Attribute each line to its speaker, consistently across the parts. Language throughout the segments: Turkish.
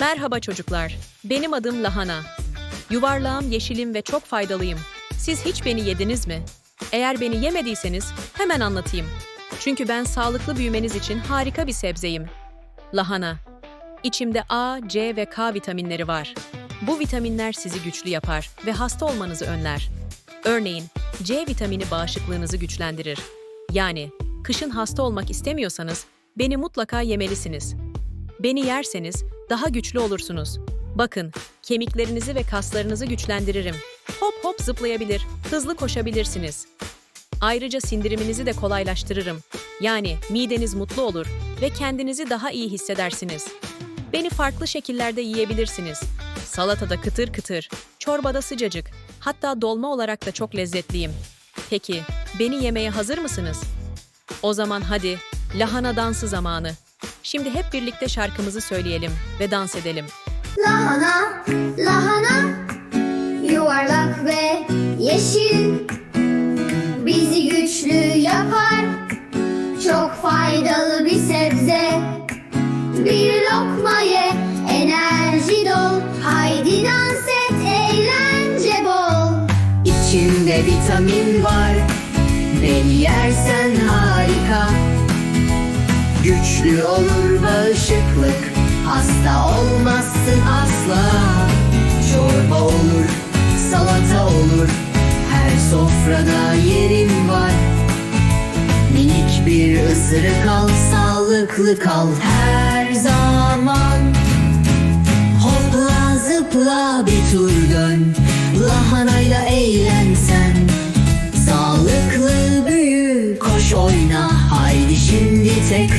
Speaker 1: Merhaba çocuklar. Benim adım Lahana. Yuvarlağım, yeşilim ve çok faydalıyım. Siz hiç beni yediniz mi? Eğer beni yemediyseniz hemen anlatayım. Çünkü ben sağlıklı büyümeniz için harika bir sebzeyim. Lahana. İçimde A, C ve K vitaminleri var. Bu vitaminler sizi güçlü yapar ve hasta olmanızı önler. Örneğin C vitamini bağışıklığınızı güçlendirir. Yani kışın hasta olmak istemiyorsanız beni mutlaka yemelisiniz. Beni yerseniz daha güçlü olursunuz. Bakın, kemiklerinizi ve kaslarınızı güçlendiririm. Hop hop zıplayabilir, hızlı koşabilirsiniz. Ayrıca sindiriminizi de kolaylaştırırım. Yani mideniz mutlu olur ve kendinizi daha iyi hissedersiniz. Beni farklı şekillerde yiyebilirsiniz. Salatada kıtır kıtır, çorbada sıcacık, hatta dolma olarak da çok lezzetliyim. Peki, beni yemeye hazır mısınız? O zaman hadi, lahana dansı zamanı. Şimdi hep birlikte şarkımızı söyleyelim ve dans edelim.
Speaker 2: Lahana, lahana, yuvarlak ve yeşil. Bizi güçlü yapar, çok faydalı bir sebze. Bir lokma ye, enerji dol Haydi dans et, eğlence bol.
Speaker 3: İçinde vitamin var Beni yersen harika Güçlü olur bağışıklık Hasta olmazsın asla. Çorba olur, salata olur Her sofrada yerin var. Minik bir ısırık al Sağlıklı kal her zaman. Hopla zıpla bir tur dön. Lahanayla eğlensen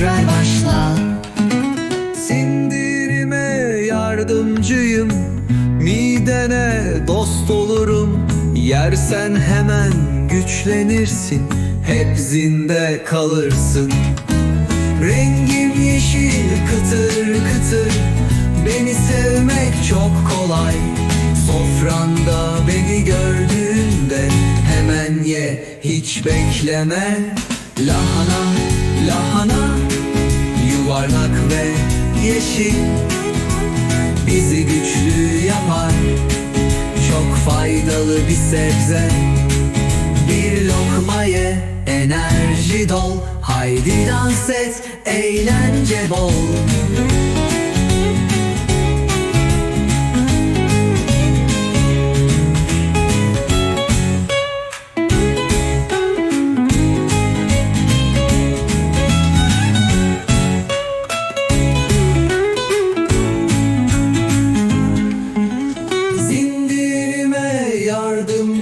Speaker 3: tekrar başla.
Speaker 4: Sindirime yardımcıyım. Midene dost olurum. Yersen hemen güçlenirsin. Hep zinde kalırsın. Rengim yeşil kıtır kıtır. Beni sevmek çok kolay. Sofranda beni gördüğünde Hemen ye hiç bekleme. Lahana, lahana Yuvarlak ve yeşil. Bizi güçlü yapar. Çok faydalı bir sebze. Bir lokma ye Enerji dol. Haydi dans et Eğlence bol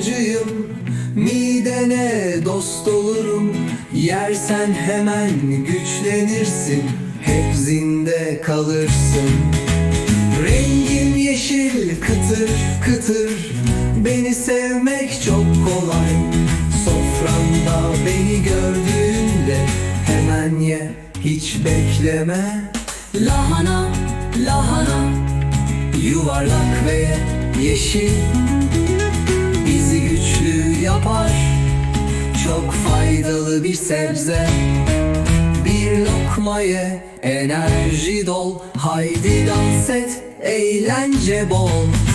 Speaker 4: yardımcıyım Midene dost olurum. Yersen hemen güçlenirsin. Hep zinde kalırsın. Rengim yeşil kıtır kıtır. Beni sevmek çok kolay. Sofranda beni gördüğünde Hemen ye hiç bekleme. Lahana, lahana Yuvarlak ve yeşil sebze. Bir lokma ye Enerji dol Haydi dans et Eğlence bol